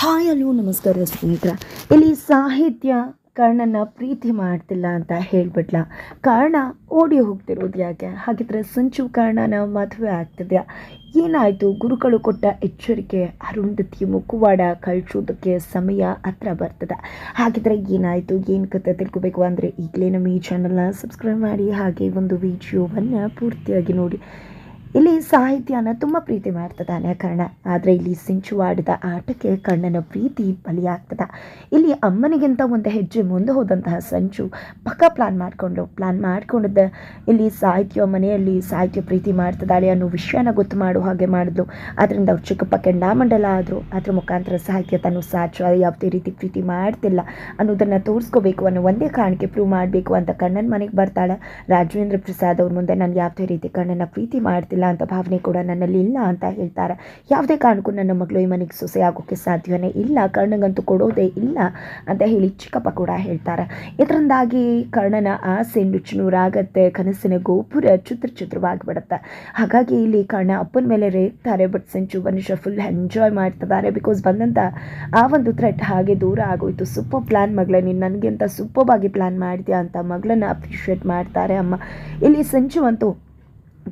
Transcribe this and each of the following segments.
Hi ಅಲ್ಲೂ, ನಮಸ್ಕಾರ ಸ್ನೇಹಿತರ. ಇಲ್ಲಿ ಸಾಹಿತ್ಯ ಕರ್ಣನ ಪ್ರೀತಿ ಮಾಡ್ತಿಲ್ಲ ಅಂತ ಹೇಳ್ಬಿಟ್ಲ. ಕಾರಣ ಓಡಿ ಹೋಗ್ತಿರೋದು ಯಾಕೆ? ಹಾಗಿದ್ರೆ ಸಂಚು ಕರ್ಣನ ಮದುವೆ ಆಗ್ತಿದ್ಯಾ? ಏನಾಯಿತು? ಗುರುಗಳು ಕೊಟ್ಟ ಎಚ್ಚರಿಕೆ, ಅರುಂಧತಿ, ಮುಖವಾಡ ಕಳಿಸೋದಕ್ಕೆ ಸಮಯ ಹತ್ರ ಬರ್ತದೆ. ಹಾಗಿದ್ರೆ ಏನಾಯಿತು? ಏನು ಕತೆ ತಿಳ್ಕೊಬೇಕು ಅಂದರೆ ಈಗಲೇ ನಮ್ಮ ಈ ಚಾನಲ್ನ ಸಬ್ಸ್ಕ್ರೈಬ್ ಮಾಡಿ, ಹಾಗೆ ಒಂದು ವಿಡಿಯೋವನ್ನು ಪೂರ್ತಿಯಾಗಿ ನೋಡಿ. ಇಲ್ಲಿ ಸಾಹಿತ್ಯನ ತುಂಬ ಪ್ರೀತಿ ಮಾಡ್ತದಾನೆ ಕರ್ಣ ಆದರೆ ಇಲ್ಲಿ ಸಿಂಚು ಆಡಿದ ಆಟಕ್ಕೆ ಕರ್ಣನ ಪ್ರೀತಿ ಬಲಿಯಾಗ್ತದ. ಇಲ್ಲಿ ಅಮ್ಮನಿಗಿಂತ ಒಂದು ಹೆಜ್ಜೆ ಮುಂದೆ ಹೋದಂತಹ ಸಂಚು ಪಕ್ಕ ಪ್ಲಾನ್ ಮಾಡಿಕೊಂಡು ಪ್ಲಾನ್ ಮಾಡ್ಕೊಂಡಿದ್ದ ಇಲ್ಲಿ ಸಾಹಿತ್ಯ ಮನೆಯಲ್ಲಿ ಸಾಹಿತ್ಯ ಪ್ರೀತಿ ಮಾಡ್ತದಾಳೆ ಅನ್ನೋ ವಿಷಯನ ಗೊತ್ತು ಮಾಡೋ ಹಾಗೆ ಮಾಡಿದ್ಲು. ಅದರಿಂದ ಅವ್ರು ಚಿಕ್ಕಪ್ಪ ಕೆಂಡಾಮಂಡಲ ಆದರು, ಅದ್ರ ಮುಖಾಂತರ ಸಾಹಿತ್ಯ ತನ್ನ ಸಾಚು ಯಾವುದೇ ರೀತಿ ಪ್ರೀತಿ ಮಾಡ್ತಿಲ್ಲ ಅನ್ನೋದನ್ನು ತೋರಿಸ್ಕೋಬೇಕು ಅನ್ನೋ ಒಂದೇ ಕಾರಣಕ್ಕೆ ಪ್ರೂವ್ ಮಾಡಬೇಕು ಅಂತ ಕಣ್ಣನ ಮನೆಗೆ ಬರ್ತಾಳೆ. ರಾಜವೇಂದ್ರ ಪ್ರಸಾದ್ ಅವ್ರ ಮುಂದೆ ನಾನು ಯಾವುದೇ ರೀತಿ ಕಣ್ಣನ ಪ್ರೀತಿ ಮಾಡ್ತಿಲ್ಲ ಅಂತ ಭಾವನೆ ಕೂಡ ನನ್ನಲ್ಲಿ ಇಲ್ಲ ಅಂತ ಹೇಳ್ತಾರೆ. ಯಾವುದೇ ಕಾರಣಕ್ಕೂ ನನ್ನ ಮಗಳು ಈ ಮನೆಗೆ ಸೊಸೆ ಆಗೋಕ್ಕೆ ಸಾಧ್ಯವೇ ಇಲ್ಲ, ಕರ್ಣಗಂತೂ ಕೊಡೋದೇ ಇಲ್ಲ ಅಂತ ಹೇಳಿ ಚಿಕ್ಕಪ್ಪ ಕೂಡ ಹೇಳ್ತಾರೆ. ಇದರಿಂದಾಗಿ ಕರ್ಣನ ಆಸೆ ನುಚ್ಚುನೂರಾಗತ್ತೆ, ಕನಸಿನ ಗೋಪುರ ಚಿತ್ರ ಚಿತ್ರವಾಗಿಬಿಡುತ್ತೆ ಹಾಗಾಗಿ ಇಲ್ಲಿ ಕರ್ಣ ಅಪ್ಪನ ಮೇಲೆ ರೇಗ್ತಾರೆ ಬಟ್ ಸಂಚು ಮನುಷ್ಯ ಫುಲ್ ಎಂಜಾಯ್ ಮಾಡ್ತಿದ್ದಾರೆ ಬಿಕಾಸ್ ಬಂದಂಥ ಆ ಒಂದು ಥ್ರೆಟ್ ಹಾಗೆ ದೂರ ಆಗೋಯ್ತು. ಸೂಪರ್ ಪ್ಲ್ಯಾನ್ ಮಗಳೇ, ನೀನು ಅಂತ ಆಗಿ ಪ್ಲ್ಯಾನ್ ಮಾಡಿದ್ಯಾ ಅಂತ ಮಗಳನ್ನ ಅಪ್ರಿಷಿಯೇಟ್ ಮಾಡ್ತಾರೆ ಅಮ್ಮ. ಇಲ್ಲಿ ಸಂಚು ಅಂತೂ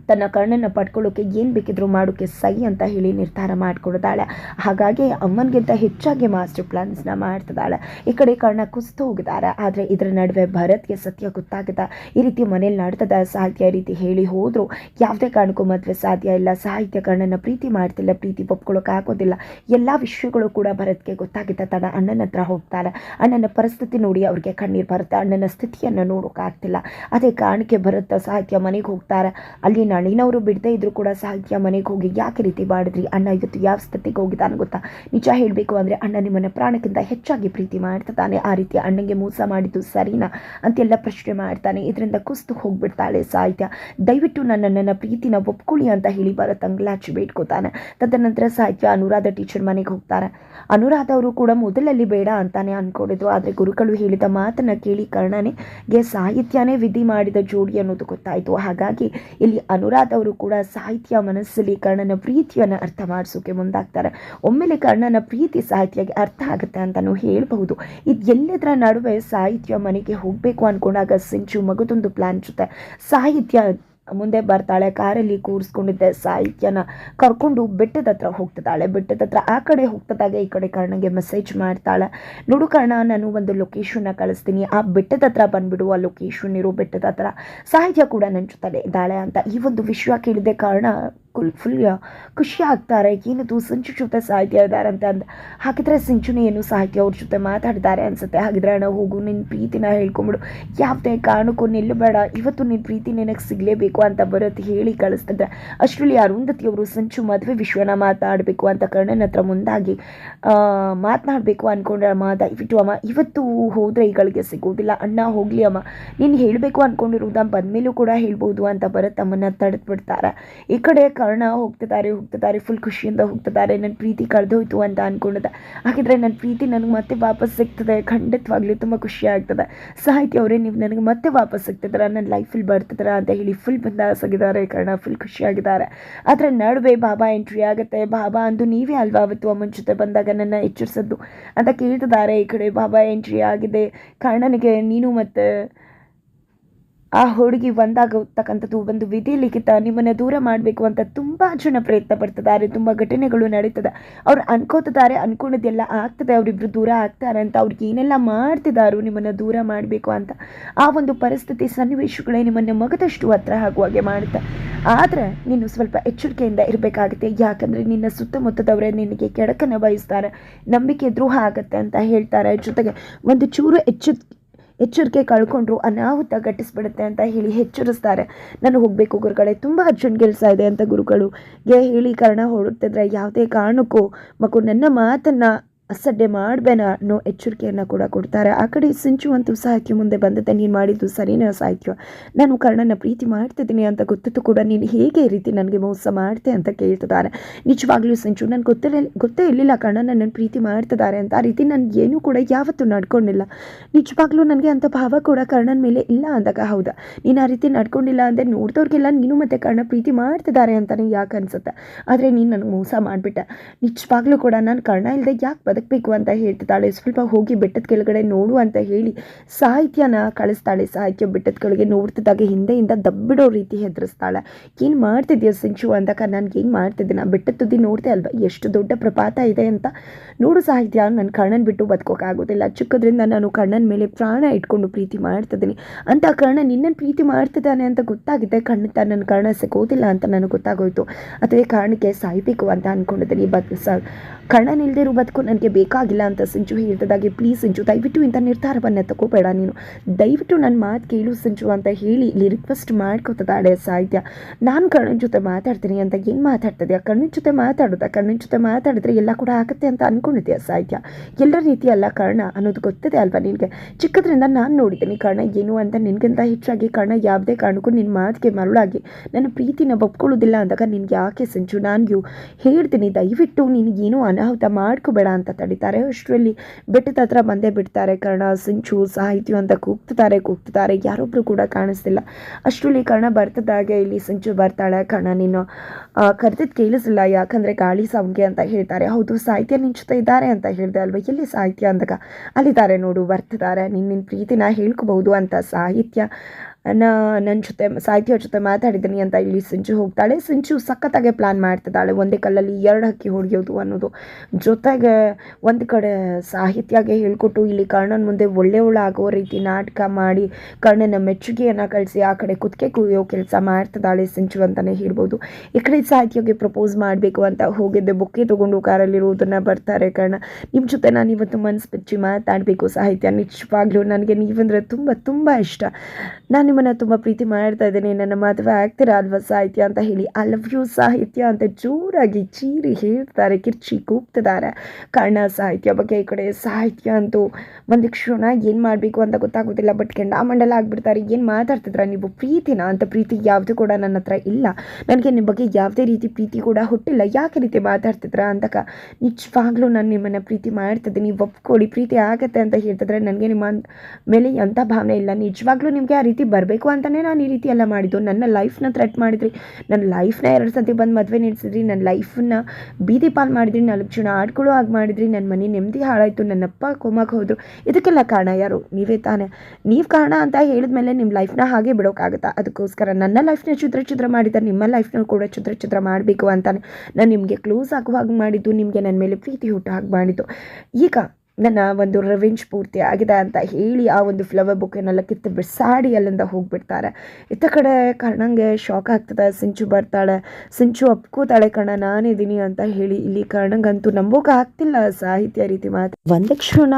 ತನ್ನ ಕರ್ಣನ ಪಡ್ಕೊಳ್ಳೋಕೆ ಏನು ಬೇಕಿದ್ರು ಮಾಡೋಕ್ಕೆ ಸೈ ಅಂತ ಹೇಳಿ ನಿರ್ಧಾರ ಮಾಡಿಕೊಡ್ತಾಳೆ. ಹಾಗಾಗಿ ಅಮ್ಮನಿಗಿಂತ ಹೆಚ್ಚಾಗಿ ಮಾಸ್ಟರ್ ಪ್ಲಾನ್ಸ್ನ ಮಾಡ್ತಿದ್ದಾಳೆ. ಈ ಕಡೆ ಕರ್ಣ ಕುಸಿತು ಹೋಗಿದ್ದಾರೆ. ಆದರೆ ಇದರ ನಡುವೆ ಭರತ್ಗೆ ಸತ್ಯ ಗೊತ್ತಾಗುತ್ತೆ ಈ ರೀತಿ ಮನೇಲಿ ನಡ್ತದ ಸಾಹಿತ್ಯ ರೀತಿ ಹೇಳಿ ಹೋದರೂ. ಯಾವುದೇ ಕಾರಣಕ್ಕೂ ಮದುವೆ ಸಾಧ್ಯ ಇಲ್ಲ. ಸಾಹಿತ್ಯ ಕರ್ಣನ ಪ್ರೀತಿ ಮಾಡ್ತಿಲ್ಲ. ಪ್ರೀತಿ ಒಪ್ಕೊಳ್ಳೋಕೆ ಆಗೋದಿಲ್ಲ. ಎಲ್ಲ ವಿಷಯಗಳು ಕೂಡ ಭರತ್ಗೆ ಗೊತ್ತಾಗುತ್ತೆ ತನ್ನ ಅಣ್ಣನ ಹತ್ರ ಹೋಗ್ತಾರೆ ಅಣ್ಣನ ಪರಿಸ್ಥಿತಿ ನೋಡಿ ಅವ್ರಿಗೆ ಕಣ್ಣೀರು ಬರುತ್ತೆ. ಅಣ್ಣನ ಸ್ಥಿತಿಯನ್ನು ನೋಡೋಕ್ಕಾಗ್ತಿಲ್ಲ ಅದೇ ಕಾರಣಕ್ಕೆ ಭರತ್ ಸಾಹಿತ್ಯ ಮನೆಗೆ ಹೋಗ್ತಾರೆ. ಅಲ್ಲಿ ನಳಿನವರು ಬಿಡದೇ ಇದ್ರು ಕೂಡ ಸಾಹಿತ್ಯ ಮನೆಗೆ ಹೋಗಿ ಯಾಕೆ ರೀತಿ ಮಾಡಿದ್ರಿ? ಅಣ್ಣ ಇವತ್ತು ಯಾವ ಸ್ಥಿತಿಗೆ ಹೋಗಿದ್ದಾನೆ ಗೊತ್ತಾ? ನಿಜ ಹೇಳಬೇಕು ಅಂದರೆ ಅಣ್ಣ ನಿಮ್ಮನ್ನು ಪ್ರಾಣಕ್ಕಿಂತ ಹೆಚ್ಚಾಗಿ ಪ್ರೀತಿ ಮಾಡ್ತಾನೆ ಆ ರೀತಿ ಅಣ್ಣಗೆ ಮೋಸ ಮಾಡಿದ್ದು ಸರಿನಾ? ಅಂತೆಲ್ಲ ಪ್ರಶ್ನೆ ಮಾಡ್ತಾನೆ. ಇದರಿಂದ ಕುಸ್ತು ಹೋಗ್ಬಿಡ್ತಾಳೆ ಸಾಹಿತ್ಯ. ದಯವಿಟ್ಟು ನನ್ನ ನನ್ನ ಪ್ರೀತಿನ ಒಪ್ಕೊಳ್ಳಿ ಅಂತ ಹೇಳಿ ಭರತ್ ಅಂಗ್ಲಾಚಿ ಬೇಡ್ಕೋತಾನೆ. ತದನಂತರ ಸಾಹಿತ್ಯ ಅನುರಾಧ ಟೀಚರ್ ಮನೆಗೆ ಹೋಗ್ತಾರೆ. ಅನುರಾಧ ಅವರು ಕೂಡ ಮೊದಲಲ್ಲಿ ಬೇಡ ಅಂತಾನೆ ಅನ್ಕೊಂಡಿದ್ರು. ಆದರೆ ಗುರುಗಳು ಹೇಳಿದ ಮಾತನ್ನು ಕೇಳಿ ಕರ್ಣನಿಗೆ ಸಾಹಿತ್ಯನೇ ವಿಧಿ ಮಾಡಿದ ಜೋಡಿ ಅನ್ನೋದು ಗೊತ್ತಾಯಿತು. ಹಾಗಾಗಿ ಇಲ್ಲಿ ಅನುರಾಧ ಅವರು ಕೂಡ ಸಾಹಿತ್ಯ ಮನಸ್ಸಲ್ಲಿ ಕರ್ಣನ ಪ್ರೀತಿಯನ್ನು ಅರ್ಥ ಮಾಡಿಸೋಕೆ ಮುಂದಾಗ್ತಾರೆ. ಒಮ್ಮೆಲೆ ಕರ್ಣನ ಪ್ರೀತಿ ಸಾಹಿತ್ಯಗೆ ಅರ್ಥ ಆಗುತ್ತೆ ಅಂತಲೂ ಹೇಳ್ಬಹುದು. ಇದು ಎಲ್ಲದರ ನಡುವೆ ಸಾಹಿತ್ಯ ಮನೆಗೆ ಹೋಗಬೇಕು ಅಂದ್ಕೊಂಡಾಗ ಸಿಂಚು ಮಗದೊಂದು ಪ್ಲ್ಯಾನ್ ಜೊತೆ ಸಾಹಿತ್ಯ ಮುಂದೆ ಬರ್ತಾಳೆ, ಕಾರಲ್ಲಿ ಕೂರಿಸ್ಕೊಂಡಿದ್ದೆ ಸಾಹಿತ್ಯನ ಕರ್ಕೊಂಡು ಬೆಟ್ಟದ ಹತ್ರ ಹೋಗ್ತಿದ್ದಾಳೆ. ಬೆಟ್ಟದ ಹತ್ರ ಆ ಕಡೆ ಹೋಗ್ತದಾಗ ಈ ಕಡೆ ಕರ್ಣಗೆ ಮೆಸೇಜ್ ಮಾಡ್ತಾಳೆ. ನೋಡು ಕರ್ಣ, ನಾನು ಒಂದು ಲೊಕೇಶನ್ನ ಕಳಿಸ್ತೀನಿ. ಆ ಬೆಟ್ಟದ ಹತ್ರ ಬಂದ್ಬಿಡು. ಆ ಲೊಕೇಶನ್ ಇರೋ ಬೆಟ್ಟದ ಹತ್ರ ಸಾಹಿತ್ಯ ಕೂಡ ನನ್ನ ಇದ್ದಾಳೆ ಅಂತ ಈ ಒಂದು ವಿಷಯ ಕೇಳಿದೆ ಕಾರಣ. ಫುಲ್ ಫುಲ್ ಖುಷಿ ಆಗ್ತಾರೆ. ಏನದು, ಸಂಚು ಜೊತೆ ಸಾಹಿತ್ಯ ಇದ್ದಾರೆ ಅಂತ ಅಂದ ಹಾಗಿದ್ರೆ ಸಿಂಚುನಿ ಏನು ಸಾಹಿತ್ಯ ಅವ್ರ ಜೊತೆ ಮಾತಾಡ್ತಾರೆ ಅನ್ಸುತ್ತೆ. ಹಾಗಿದ್ರೆ ಅಣ್ಣ ಹೋಗು ನಿನ್ನ ಪ್ರೀತಿನ ಹೇಳ್ಕೊಂಬಿಡು. ಯಾವುದೇ ಕಾರಣಕ್ಕೂ ನಿಲ್ಲಬೇಡ. ಇವತ್ತು ನಿನ್ನ ಪ್ರೀತಿ ನಿನಗೆ ಸಿಗಲೇಬೇಕು ಅಂತ ಬರುತ್ತೆ ಹೇಳಿ ಕಳಿಸ್ತಿದ್ರೆ, ಅಷ್ಟರಲ್ಲಿ ಅರುಂಧತಿ ಅವರು ಸಂಚು ಮದುವೆ ವಿಶ್ವನ ಮಾತಾಡಬೇಕು ಅಂತ ಕರ್ಣನ ಹತ್ರ ಮುಂದಾಗಿ ಮಾತನಾಡಬೇಕು ಅಂದ್ಕೊಂಡ್ರೆ ಅಮ್ಮ, ದಯವಿಟ್ಟು ಅಮ್ಮ, ಇವತ್ತು ಹೋದರೆ ಈಗಳಿಗೆ ಸಿಗೋದಿಲ್ಲ. ಅಣ್ಣ ಹೋಗಲಿ ಅಮ್ಮ. ನೀನು ಹೇಳಬೇಕು ಅಂದ್ಕೊಂಡಿರೋದ ಬಂದಮೇಲೂ ಕೂಡ ಹೇಳ್ಬೋದು ಅಂತ ಬರುತ್ತೆ ಅಮ್ಮನ್ನ ತಡೆದು ಬಿಡ್ತಾರೆ. ಈ ಕಡೆ ಕರ್ಣ ಹೋಗ್ತಿದ್ದಾರೆ ಹೋಗ್ತಿದ್ದಾರೆ ಫುಲ್ ಖುಷಿಯಿಂದ ಹೋಗ್ತಿದ್ದಾರೆ. ನನ್ನ ಪ್ರೀತಿ ಕಳೆದೋಯ್ತು ಅಂತ ಅಂದ್ಕೊಂಡಿದ್ದೆ ಹಾಗಿದ್ರೆ ನನ್ನ ಪ್ರೀತಿ ನನಗೆ ಮತ್ತೆ ವಾಪಸ್ ಸಿಗ್ತದೆ. ಖಂಡಿತವಾಗ್ಲೂ ತುಂಬ ಖುಷಿ ಆಗ್ತದೆ. ಸಾಹಿತ್ಯ ಅವರೇ, ನೀವು ನನಗೆ ಮತ್ತೆ ವಾಪಸ್ ಸಿಗ್ತಿದ್ದೀರ? ನನ್ನ ಲೈಫಲ್ಲಿ ಬರ್ತಿದ್ದೀರ ಅಂತ ಹೇಳಿ ಫುಲ್ ಬಂದಾಸಾಗಿದ್ದಾರೆ ಕರ್ಣ ಫುಲ್ ಖುಷಿಯಾಗಿದ್ದಾರೆ ಆದರೆ ನಡುವೆ ಬಾಬಾ ಎಂಟ್ರಿ ಆಗುತ್ತೆ. ಬಾಬಾ ಅಂದು ನೀವೇ ಅಲ್ವಾ ಅವತ್ತು ಅಮ್ಮನ ಜೊತೆ ಬಂದಾಗ ನನ್ನ ಎಚ್ಚರಿಸದ್ದು? ಅಂತ ಕೇಳ್ತಿದ್ದಾರೆ. ಈ ಕಡೆ ಬಾಬಾ ಎಂಟ್ರಿ ಆಗಿದೆ. ಕರ್ಣನಿಗೆ ನೀನು ಮತ್ತು ಆ ಹುಡುಗಿ ಒಂದಾಗತಕ್ಕಂಥದ್ದು ಒಂದು ವಿಧಿ ಲಿಖಿತ ನಿಮ್ಮನ್ನು ದೂರ ಮಾಡಬೇಕು ಅಂತ ತುಂಬ ಜನ ಪ್ರಯತ್ನ ಪಡ್ತಿದ್ದಾರೆ, ತುಂಬ ಘಟನೆಗಳು ನಡೀತದೆ. ಅವ್ರು ಅನ್ಕೋತಿದ್ದಾರೆ, ಅನ್ಕೊಂಡಿದ್ದೆಲ್ಲ ಆಗ್ತದೆ, ಅವರಿಬ್ರು ದೂರ ಆಗ್ತಾರೆ ಅಂತ. ಅವ್ರಿಗೆ ಏನೆಲ್ಲ ಮಾಡ್ತಿದ್ದಾರೋ ನಿಮ್ಮನ್ನು ದೂರ ಮಾಡಬೇಕು ಅಂತ. ಆ ಒಂದು ಪರಿಸ್ಥಿತಿ ಸನ್ನಿವೇಶಗಳೇ ನಿಮ್ಮನ್ನು ಮಗದಷ್ಟು ಹತ್ರ ಆಗುವಾಗೆ ಮಾಡುತ್ತೆ. ಆದರೆ ನೀನು ಸ್ವಲ್ಪ ಎಚ್ಚರಿಕೆಯಿಂದ ಇರಬೇಕಾಗುತ್ತೆ. ಯಾಕಂದರೆ ನಿನ್ನ ಸುತ್ತಮುತ್ತದವರೇ ನಿನಗೆ ಕೆಡಕನ್ನು ಬಯಸ್ತಾರೆ. ನಂಬಿಕೆ ದ್ರೋಹ ಆಗುತ್ತೆ ಅಂತ ಹೇಳ್ತಾರೆ. ಜೊತೆಗೆ ಒಂದು ಚೂರು ಎಚ್ಚ ಎಚ್ಚರಿಕೆ ಕಳ್ಕೊಂಡ್ರು ಅನಾಹುತ ಘಟಿಸ್ಬಿಡುತ್ತೆ ಅಂತ ಹೇಳಿ ಎಚ್ಚರಿಸ್ತಾರೆ. ನಾನು ಹೋಗಬೇಕು ಗುರುಗಳೇ, ತುಂಬ ಅರ್ಜೆಂಟ್ ಕೆಲಸ ಇದೆ ಅಂತ ಗುರುಗಳು ಗೆ ಹೇಳಿ ಕಾರಣ ಹೊರಡ್ತಿದ್ರೆ ಯಾವುದೇ ಕಾರಣಕ್ಕೂ ಮಗು ನನ್ನ ಮಾತನ್ನು ಅಸಡ್ಡೆ ಮಾಡಬೇಡ ಅನ್ನೋ ಎಚ್ಚರಿಕೆಯನ್ನು ಕೂಡ ಕೊಡ್ತಾರೆ. ಆ ಕಡೆ ಸಿಂಚು ಅಂತೂ ಸಾಹಿತ್ಯ ಮುಂದೆ ಬಂದಿದ್ದೆ, ನೀನು ಮಾಡಿದ್ದು ಸರಿನಾ ಸಾಹಿತ್ಯ ನಾನು ಕರ್ಣನ ಪ್ರೀತಿ ಮಾಡ್ತಿದ್ದೀನಿ ಅಂತ ಗೊತ್ತಿತ್ತು ಕೂಡ ನೀನು ಹೇಗೆ ರೀತಿ ನನಗೆ ಮೋಸ ಮಾಡ್ತೆ ಅಂತ ಕೇಳ್ತಿದ್ದಾರೆ ನಿಜವಾಗ್ಲೂ ಸಿಂಚು, ನನಗೆ ಗೊತ್ತಿರಲಿಲ್ಲ ಗೊತ್ತೇ ಇರಲಿಲ್ಲ ಕರ್ಣನ ನನ್ನ ಪ್ರೀತಿ ಮಾಡ್ತಿದ್ದಾರೆ ಅಂತ. ಆ ರೀತಿ ನಾನು ಏನೂ ಕೂಡ ಯಾವತ್ತೂ ನಡ್ಕೊಂಡಿಲ್ಲ. ನಿಜವಾಗ್ಲೂ ನನಗೆ ಅಂಥ ಭಾವ ಕೂಡ ಕರ್ಣನ ಮೇಲೆ ಇಲ್ಲ ಅಂದಾಗ ಹೌದಾ? ನೀನು ಆ ರೀತಿ ನಡ್ಕೊಂಡಿಲ್ಲ ಅಂದರೆ ನೋಡಿದವ್ರಿಗೆಲ್ಲ ನೀನು ಮತ್ತು ಕರ್ಣ ಪ್ರೀತಿ ಮಾಡ್ತಿದ್ದಾರೆ ಅಂತಲೇ ಯಾಕೆ ಅನಿಸುತ್ತೆ? ಆದರೆ ನೀನು ನನಗೆ ಮೋಸ ಮಾಡಿಬಿಟ್ಟೆ. ನಿಜವಾಗ್ಲೂ ಕೂಡ ನಾನು ಕರ್ಣ ಇಲ್ಲದೆ ಯಾಕೆ ಬದುಕಬೇಕು ಅಂತ ಹೇಳ್ತಿದ್ದಾಳೆ. ಸ್ವಲ್ಪ ಹೋಗಿ ಬೆಟ್ಟದ ಕೆಳಗಡೆ ನೋಡು ಅಂತ ಹೇಳಿ ಸಾಹಿತ್ಯನ ಕಳಿಸ್ತಾಳೆ. ಸಾಹಿತ್ಯ ಬೆಟ್ಟದ ಕೆಳಗೆ ನೋಡ್ತಿದ್ದಾಗ ಹಿಂದೆಯಿಂದ ದಬ್ಬಿಡೋ ರೀತಿ ಹೆದರಿಸ್ತಾಳೆ. ಏನು ಮಾಡ್ತಿದ್ಯಾ ಸಿಂಚು ಅಂದಾಗ? ನನಗೆ ಏನು ಮಾಡ್ತಿದ್ದೀನಿ? ಬೆಟ್ಟದ ತುದಿ ನೋಡ್ತೆ ಅಲ್ವಾ? ಎಷ್ಟು ದೊಡ್ಡ ಪ್ರಪಾತ ಇದೆ ಅಂತ. ನೋಡು ಸಾಹಿತ್ಯ ನನ್ನ ಕಣ್ಣನ್ ಬಿಟ್ಟು ಬದುಕೋಕ್ಕಾಗೋದಿಲ್ಲ ಚಿಕ್ಕದ್ರಿಂದ ನಾನು ಕಣ್ಣನ ಮೇಲೆ ಪ್ರಾಣ ಇಟ್ಕೊಂಡು ಪ್ರೀತಿ ಮಾಡ್ತಿದ್ದೀನಿ. ಅಂತ ಕರ್ಣ ನಿನ್ನನ್ನು ಪ್ರೀತಿ ಮಾಡ್ತಿದ್ದಾನೆ ಅಂತ ಗೊತ್ತಾಗಿದೆ. ಖಂಡಿತ ನನ್ನ ಕರ್ಣ ಸಿಗೋದಿಲ್ಲ ಅಂತ ನನಗೆ ಗೊತ್ತಾಗೋಯ್ತು. ಅದೇ ಕಾರಣಕ್ಕೆ ಸಾಯ್ಬೇಕು ಅಂತ ಅಂದ್ಕೊಂಡಿದ್ದೀನಿ ಬದ್ ಸ ಕಣ್ಣನಿಲ್ದಿರೋ ಬದುಕು. ನನಗೆ ಬೇಕಾಗಿಲ್ಲ ಅಂತ ಸಂಜು ಹೇಳ್ತದಾಗೆ, ಪ್ಲೀಸ್ ಸಂಜು ದಯವಿಟ್ಟು ಇಂಥ ನಿರ್ಧಾರವನ್ನು ತಗೋಬೇಡ ನೀನು. ದಯವಿಟ್ಟು ನನ್ನ ಮಾತು ಕೇಳು ಸಂಜು ಅಂತ ಹೇಳಿ ಇಲ್ಲಿ ರಿಕ್ವೆಸ್ಟ್ ಮಾಡ್ಕೊತಿದ್ದಾಳೆ ಸಾಹಿತ್ಯ. ನಾನು ಕಣ್ಣಿನ ಜೊತೆ ಮಾತಾಡ್ತೀನಿ ಅಂತ ಏನು ಮಾತಾಡ್ತದೆ ಆ ಕಣ್ಣಿನ ಜೊತೆ ಮಾತಾಡೋದಾ? ಕಣ್ಣಿನ ಜೊತೆ ಮಾತಾಡಿದ್ರೆ ಎಲ್ಲ ಕೂಡ ಆಗುತ್ತೆ ಅಂತ ಅಂದ್ಕೊಂಡಿದ್ಯಾ ಸಾಹಿತ್ಯ? ಎಲ್ಲ ರೀತಿ ಅಲ್ಲ ಕರ್ಣ ಅನ್ನೋದು ಗೊತ್ತಿದೆ ಅಲ್ವಾ ನಿನಗೆ? ಚಿಕ್ಕದ್ರಿಂದ ನಾನು ನೋಡಿದ್ದೀನಿ ಕರ್ಣ ಏನು ಅಂತ, ನಿನಗಿಂತ ಹೆಚ್ಚಾಗಿ ಕರ್ಣ ಯಾವುದೇ ಕಾರಣಕ್ಕೂ ನಿನ್ನ ಮಾತಿಗೆ ಮರುಳಾಗಿ ನನ್ನ ಪ್ರೀತಿನ ಒಪ್ಕೊಳ್ಳೋದಿಲ್ಲ ಅಂದಾಗ ನಿನಗೆ ಯಾಕೆ ಸಂಜು ನಾನು ಹೇಳ್ತೀನಿ, ದಯವಿಟ್ಟು ನಿನಗೇನು ಅನಾಹುತ ಮಾಡ್ಕೋಬೇಡ ಅಂತ ತಡಿತಾರೆ. ಅಷ್ಟರಲ್ಲಿ ಬೆಟ್ಟದ ಹತ್ರ ಬಂದೇ ಬಿಡ್ತಾರೆ. ಕರ್ಣ, ಸಿಂಚು ಸಾಹಿತ್ಯ ಅಂತ ಕೂಗ್ತಿದ್ದಾರೆ ಕೂಗ್ತಿದ್ದಾರೆ. ಯಾರೊಬ್ಬರು ಕೂಡ ಕಾಣಿಸ್ತಿಲ್ಲ. ಅಷ್ಟರಲ್ಲಿ ಕರ್ಣ ಬರ್ತಿದ್ದಾಗೆ ಇಲ್ಲಿ ಸಿಂಚು ಬರ್ತಾಳೆ. ಕರ್ಣ, ನೀನು ಕರೆದಿದ್ದು ಕೇಳಿಸಿಲ್ಲ ಯಾಕಂದರೆ ಗಾಳಿ ಸೌಂಡ್ಗೆ ಅಂತ ಹೇಳ್ತಾರೆ. ಹೌದು, ಸಾಹಿತ್ಯ ಜೊತೆ ಇದ್ದಾರೆ ಅಂತ ಹೇಳಿದೆ ಅಲ್ವಾ? ಎಲ್ಲಿ ಸಾಹಿತ್ಯ ಅಂದಾಗ? ಅಲ್ಲಿದ್ದಾರೆ ನೋಡು ಬರ್ತಿದ್ದಾರೆ ನಿನ್ನ ನಿನ್ನ ಪ್ರೀತಿನ ಹೇಳ್ಕೋಬಹುದು ಅಂತ ಸಾಹಿತ್ಯ ನನ್ನ ಜೊತೆ ಸಾಹಿತ್ಯ ಜೊತೆ ಮಾತಾಡಿದ್ದೀನಿ ಅಂತ ಇಲ್ಲಿ ಸಿಂಚು ಹೋಗ್ತಾಳೆ. ಸಿಂಚು ಸಖತ್ತಾಗೆ ಪ್ಲಾನ್ ಮಾಡ್ತಿದ್ದಾಳೆ. ಒಂದೇ ಕಲ್ಲಲ್ಲಿ ಎರಡು ಹಕ್ಕಿ ಹೊಡೆಯೋದು ಅನ್ನೋದು. ಜೊತೆಗೆ ಒಂದು ಕಡೆ ಸಾಹಿತ್ಯಗೆ ಹೇಳ್ಕೊಟ್ಟು ಇಲ್ಲಿ ಕರ್ಣನ ಮುಂದೆ ಒಳ್ಳೆ ಒಳ್ಳೆ ಆಗೋ ರೀತಿ ನಾಟಕ ಮಾಡಿ ಕರ್ಣನ ಮೆಚ್ಚುಗೆಯನ್ನು ಕಳಿಸಿ ಆ ಕಡೆ ಕುತ್ತಿಗೆ ಕುಯ್ಯೋ ಕೆಲಸ ಮಾಡ್ತಿದ್ದಾಳೆ ಸಿಂಚು ಅಂತಲೇ ಹೇಳ್ಬೋದು. ಈ ಕಡೆ ಸಾಹಿತ್ಯಗೆ ಪ್ರಪೋಸ್ ಮಾಡಬೇಕು ಅಂತ ಹೋಗಿದ್ದೆ. ಬುಕ್ಕೆ ತೊಗೊಂಡು ಕಾರಲ್ಲಿರುವುದನ್ನು ಬರ್ತಾರೆ ಕರ್ಣ. ನಿಮ್ಮ ಜೊತೆ ನಾನು ಇವತ್ತು ಮನಸ್ಸು ಬಿಚ್ಚಿ ಮಾತಾಡಬೇಕು. ಸಾಹಿತ್ಯ ನಿಜವಾಗ್ಲೂ ನನಗೆ ನೀವಂದರೆ ತುಂಬ ತುಂಬ ಇಷ್ಟ. ನಾನು ನಿಮ್ಮನ್ನು ತುಂಬ ಪ್ರೀತಿ ಮಾಡ್ತಾ ಇದ್ದೀನಿ. ನನ್ನ ಮದುವೆ ಆಗ್ತೀರಾ ಅಲ್ವಾ ಸಾಹಿತ್ಯ ಅಂತ ಹೇಳಿ? ಐ ಲವ್ ಯು ಸಾಹಿತ್ಯ ಅಂತ ಜೋರಾಗಿ ಚೀರಿ ಹೇಳ್ತಾರೆ. ಕಿರ್ಚಿ ಕೂಗ್ತಿದ್ದಾರೆ ಕನ್ನಡ ಸಾಹಿತ್ಯ ಬಗ್ಗೆ ಈ ಕಡೆ ಸಾಹಿತ್ಯ ಅಂತೂ ಒಂದು ಕ್ಷಣ ಏನು ಮಾಡಬೇಕು ಅಂತ ಗೊತ್ತಾಗೋದಿಲ್ಲ. ಬಟ್ ಕೆಂಡಾಮಂಡಲ ಆಗಿಬಿಡ್ತಾರೆ. ಏನು ಮಾತಾಡ್ತಿದ್ರ ನೀವು? ಪ್ರೀತಿನ ಅಂತ ಪ್ರೀತಿ ಯಾವುದು ಕೂಡ ನನ್ನ ಹತ್ರ ಇಲ್ಲ. ನನಗೆ ನಿಮ್ಮ ಬಗ್ಗೆ ಯಾವುದೇ ರೀತಿ ಪ್ರೀತಿ ಕೂಡ ಹುಟ್ಟಿಲ್ಲ. ಯಾಕೆ ರೀತಿ ಮಾತಾಡ್ತಿದ್ರ ಅಂತಕ ನಿಜವಾಗ್ಲೂ ನಾನು ನಿಮ್ಮನ್ನು ಪ್ರೀತಿ ಮಾಡ್ತಿದ್ದೀನಿ. ಒಪ್ಕೊಳ್ಳಿ. ಪ್ರೀತಿ ಆಗತ್ತೆ ಅಂತ ಹೇಳ್ತಿದ್ರೆ ನನಗೆ ನಿಮ್ಮ ಮೇಲೆ ಎಂಥ ಭಾವನೆ ಇಲ್ಲ. ನಿಜವಾಗ್ಲೂ ನಿಮಗೆ ಆ ರೀತಿ ಬರಬೇಕು ಅಂತಲೇ ನಾನು ಈ ರೀತಿ ಎಲ್ಲ ಮಾಡಿದ್ದು. ನನ್ನ ಲೈಫ್ನ ಥ್ರೆಟ್ ಮಾಡಿದ್ರಿ. ನನ್ನ ಲೈಫ್ನ ಎರಡು ಸತಿ ಬಂದು ಮದುವೆ ನಿಲ್ಲಿಸಿದ್ರಿ ನನ್ನ ಲೈಫನ್ನ ಬೀದಿ ಪಾಲ್ ಮಾಡಿದ್ರಿ. ನಾಲ್ಕು ಜನ ಆಡ್ಕೊಳ್ಳೋ ಆಗಿ ಮಾಡಿದ್ರಿ. ನನ್ನ ಮನೆ ನೆಮ್ಮದಿ ಹಾಳಾಯಿತು. ನನ್ನಪ್ಪ ಕೋಮಾಗೆ ಹೋದರು. ಇದಕ್ಕೆಲ್ಲ ಕಾರಣ ಯಾರು? ನೀವೇ ತಾನೇ. ನೀವು ಕಾರಣ ಅಂತ ಹೇಳಿದ್ಮೇಲೆ ನಿಮ್ಮ ಲೈಫ್ನ ಹಾಗೆ ಬಿಡೋಕ್ಕಾಗುತ್ತಾ ಅದಕ್ಕೋಸ್ಕರ ನನ್ನ ಲೈಫ್ನ ಚಿತ್ರ ಚಿತ್ರ ಮಾಡಿದ್ದಾರೆ ನಿಮ್ಮ ಲೈಫ್ನ ಕೂಡ ಚಿತ್ರ ಚಿತ್ರ ಮಾಡಬೇಕು ಅಂತಾನೆ. ನಾನು ನಿಮಗೆ ಕ್ಲೋಸ್ ಆಗುವಾಗ ಮಾಡಿದ್ದು. ನಿಮಗೆ ನನ್ನ ಮೇಲೆ ಪ್ರೀತಿ ಹುಟ್ಟು ಹಾಗೆ ಮಾಡಿದ್ದು. ಈಗ ನನ್ನ ಒಂದು ರಿವೆಂಜ್ ಪೂರ್ತಿ ಆಗಿದೆ ಅಂತ ಹೇಳಿ ಆ ಒಂದು ಫ್ಲವರ್ ಬುಕ್ಕನ್ನೆಲ್ಲ ಕಿತ್ತು ಬಿಸಾಡಿ ಅಲ್ಲಿಂದ ಹೋಗಿಬಿಡ್ತಾರೆ. ಇತ್ತ ಕಡೆ ಕರ್ಣಂಗೆ ಶಾಕ್ ಆಗ್ತದೆ. ಸಿಂಚು ಬರ್ತಾಳೆ. ಸಿಂಚು ಒಪ್ಕೋತಾಳೆ ಕಣ ನಾನಿದ್ದೀನಿ ಅಂತ ಹೇಳಿ ಇಲ್ಲಿ ಕರ್ಣಂಗಂತೂ ನಂಬೋಕೆ ಆಗ್ತಿಲ್ಲ. ಸಾಹಿತ್ಯ ರೀತಿ ಮಾತು ಒಂದು ಕ್ಷಣ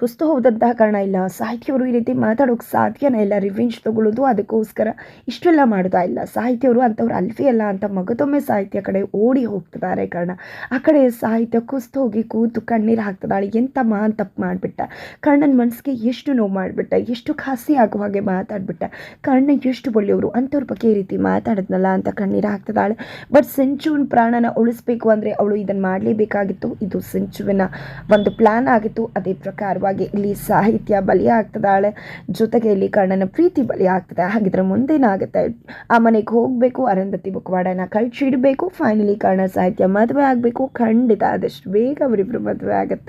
ಕುಸ್ತು ಹೋದಂತಹ ಕಾರಣ ಇಲ್ಲ. ಸಾಹಿತ್ಯವರು ಈ ರೀತಿ ಮಾತಾಡೋಕೆ ಸಾಧ್ಯನೇ ಇಲ್ಲ. ರಿವೆಂಜ್ ತಗೊಳ್ಳೋದು ಅದಕ್ಕೋಸ್ಕರ ಇಷ್ಟೆಲ್ಲ ಮಾಡ್ತಾ ಇಲ್ಲ. ಸಾಹಿತ್ಯವರು ಅಂಥವ್ರು ಅಲ್ಫಿ ಅಲ್ಲ ಅಂತ ಮಗದೊಮ್ಮೆ ಸಾಹಿತ್ಯ ಕಡೆ ಓಡಿ ಹೋಗ್ತಿದ್ದಾರೆ ಕಾರಣ. ಆ ಕಡೆ ಸಾಹಿತ್ಯ ಕುಸ್ತು ಹೋಗಿ ಕೂತು ಕಣ್ಣೀರು ಹಾಕ್ತಿದ್ದಾಳೆ. ಎಂಥ ಮಾನ್ ತಪ್ಪು ಮಾಡಿಬಿಟ್ಟ? ಕರ್ಣನ ಮನಸ್ಸಿಗೆ ಎಷ್ಟು ನೋವು ಮಾಡಿಬಿಟ್ಟ? ಎಷ್ಟು ಖಾಸಿ ಆಗುವ ಹಾಗೆ ಮಾತಾಡಿಬಿಟ್ಟ? ಕರ್ಣ ಎಷ್ಟು ಒಳ್ಳೆಯವರು? ಅಂಥವ್ರ ಬಗ್ಗೆ ಈ ರೀತಿ ಮಾತಾಡಿದ್ನಲ್ಲ ಅಂತ ಕಣ್ಣೀರು ಹಾಕ್ತಿದ್ದಾಳೆ. ಬಟ್ ಸೆಂಚುವಿನ ಪ್ರಾಣನ ಉಳಿಸ್ಬೇಕು ಅಂದರೆ ಅವಳು ಇದನ್ನು ಮಾಡಲೇಬೇಕಾಗಿತ್ತು. ಇದು ಸೆಂಚುವಿನ ಒಂದು ಪ್ಲ್ಯಾನ್ ಆಗಿತ್ತು. ಅದೇ ಪ್ರಕಾರವಾಗಿ ಇಲ್ಲಿ ಸಾಹಿತ್ಯ ಬಲಿ ಆಗ್ತದಾಳೆ ಜೊತೆಗೆ ಇಲ್ಲಿ ಕರ್ಣನ ಪ್ರೀತಿ ಬಲಿ ಆಗ್ತದೆ ಹಾಗಿದ್ರೆ ಮುಂದೇನಾಗುತ್ತೆ ಆ ಮನೆಗೆ ಹೋಗಬೇಕು, ಅರಂಧತಿ ಬುಕ್ವಾಡನ ಕಳ್ಚಿಡಬೇಕು ಫೈನಲಿ ಕರ್ಣ ಸಾಹಿತ್ಯ ಮದುವೆ ಆಗಬೇಕು. ಖಂಡಿತ ಆದಷ್ಟು ಬೇಗ ಅವರಿಬ್ಬರು ಮದುವೆ ಆಗುತ್ತೆ.